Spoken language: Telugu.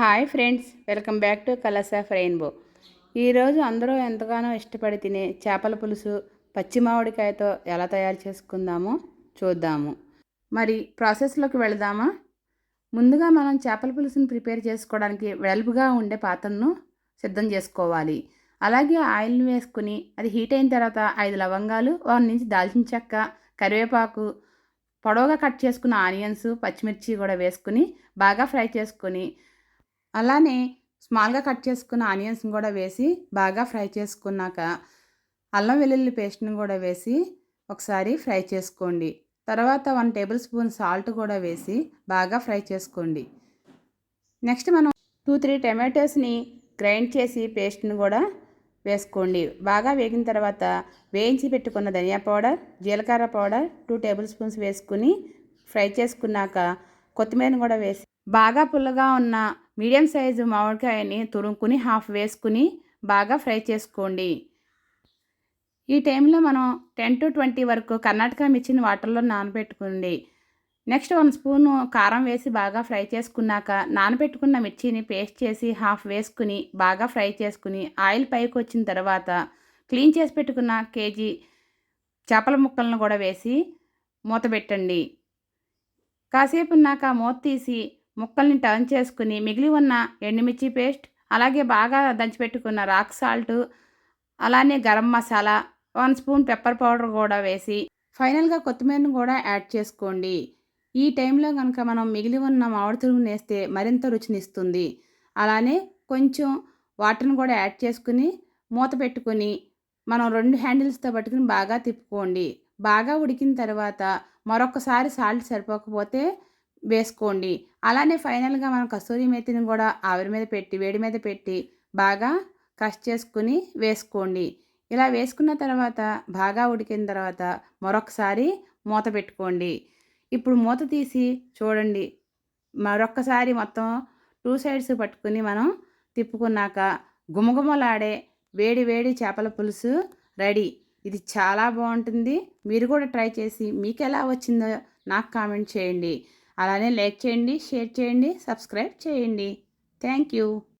Hi friends welcome back to colors of rainbow. ఈరోజు అందరూ ఎంతగానో ఇష్టపడి తినే చేపల పులుసు పచ్చి మామిడికాయతో ఎలా తయారు చేసుకుందామో చూద్దాము. మరి ప్రాసెస్లోకి వెళదామా? ముందుగా మనం చేపల పులుసుని ప్రిపేర్ చేసుకోవడానికి వెడల్పుగా ఉండే పాత్రను సిద్ధం చేసుకోవాలి. అలాగే ఆయిల్ని వేసుకుని అది హీట్ అయిన తర్వాత ఐదు లవంగాలు వారి నుంచి దాల్చిన చెక్క కరివేపాకు పొడవుగా కట్ చేసుకున్న ఆనియన్స్ పచ్చిమిర్చి కూడా వేసుకుని బాగా ఫ్రై చేసుకొని అలానే స్మాల్గా కట్ చేసుకున్న ఆనియన్స్ని కూడా వేసి బాగా ఫ్రై చేసుకున్నాక అల్లం వెల్లుల్లి పేస్ట్ని కూడా వేసి ఒకసారి ఫ్రై చేసుకోండి. తర్వాత వన్ టేబుల్ స్పూన్ సాల్ట్ కూడా వేసి బాగా ఫ్రై చేసుకోండి. నెక్స్ట్ మనం టూ త్రీ టమాటోస్ని గ్రైండ్ చేసి పేస్ట్ని కూడా వేసుకోండి. బాగా వేగిన తర్వాత వేయించి పెట్టుకున్న ధనియా పౌడర్ జీలకర్ర పౌడర్ టూ టేబుల్ స్పూన్స్ వేసుకుని ఫ్రై చేసుకున్నాక కొత్తిమీరని కూడా వేసి బాగా పుల్లగా ఉన్న మీడియం సైజు మామిడికాయని తురుముకుని హాఫ్ వేసుకుని బాగా ఫ్రై చేసుకోండి. ఈ టైంలో మనం టెన్ టు ట్వంటీ వరకు కర్ణాటక మిర్చిని వాటర్లో నానబెట్టుకోండి. నెక్స్ట్ వన్ స్పూను కారం వేసి బాగా ఫ్రై చేసుకున్నాక నానబెట్టుకున్న మిర్చిని పేస్ట్ చేసి హాఫ్ వేసుకుని బాగా ఫ్రై చేసుకుని ఆయిల్ పైకి వచ్చిన తర్వాత క్లీన్ చేసి పెట్టుకున్న కేజీ చేపల ముక్కలను కూడా వేసి మూత పెట్టండి. కాసేపు ఉన్నాక మూత తీసి ముక్కల్ని టర్న్ చేసుకుని మిగిలి ఉన్న ఎండుమిర్చి పేస్ట్ అలాగే బాగా దంచిపెట్టుకున్న రాక్ సాల్ట్ అలానే garam masala one spoon pepper powder కూడా వేసి ఫైనల్గా కొత్తిమీరను కూడా యాడ్ చేసుకోండి. ఈ టైంలో కనుక మనం మిగిలి ఉన్న మామిడి తురుమును వేస్తే మరింత రుచినిస్తుంది. అలానే కొంచెం వాటర్ని కూడా యాడ్ చేసుకుని మూత పెట్టుకొని మనం రెండు హ్యాండిల్స్తో పట్టుకుని బాగా తిప్పుకోండి. బాగా ఉడికిన తర్వాత మరొకసారి సాల్ట్ సరిపోకపోతే వేసుకోండి. అలానే ఫైనల్గా మనం కస్తూరి మెత్తిని కూడా ఆవిరి మీద పెట్టి వేడి మీద పెట్టి బాగా క్రష్ చేసుకుని వేసుకోండి. ఇలా వేసుకున్న తర్వాత బాగా ఉడికిన తర్వాత మరొకసారి మూత పెట్టుకోండి. ఇప్పుడు మూత తీసి చూడండి. మరొక్కసారి మొత్తం టూ సైడ్స్ పట్టుకుని మనం తిప్పుకున్నాక గుమగుమలాడే వేడి వేడి చేపల పులుసు రెడీ. ఇది చాలా బాగుంటుంది. మీరు కూడా ట్రై చేసి మీకు ఎలా వచ్చిందో నాకు కామెంట్ చేయండి. అలానే లైక్ చేయండి షేర్ చేయండి సబ్స్క్రైబ్ చేయండి. Thank you.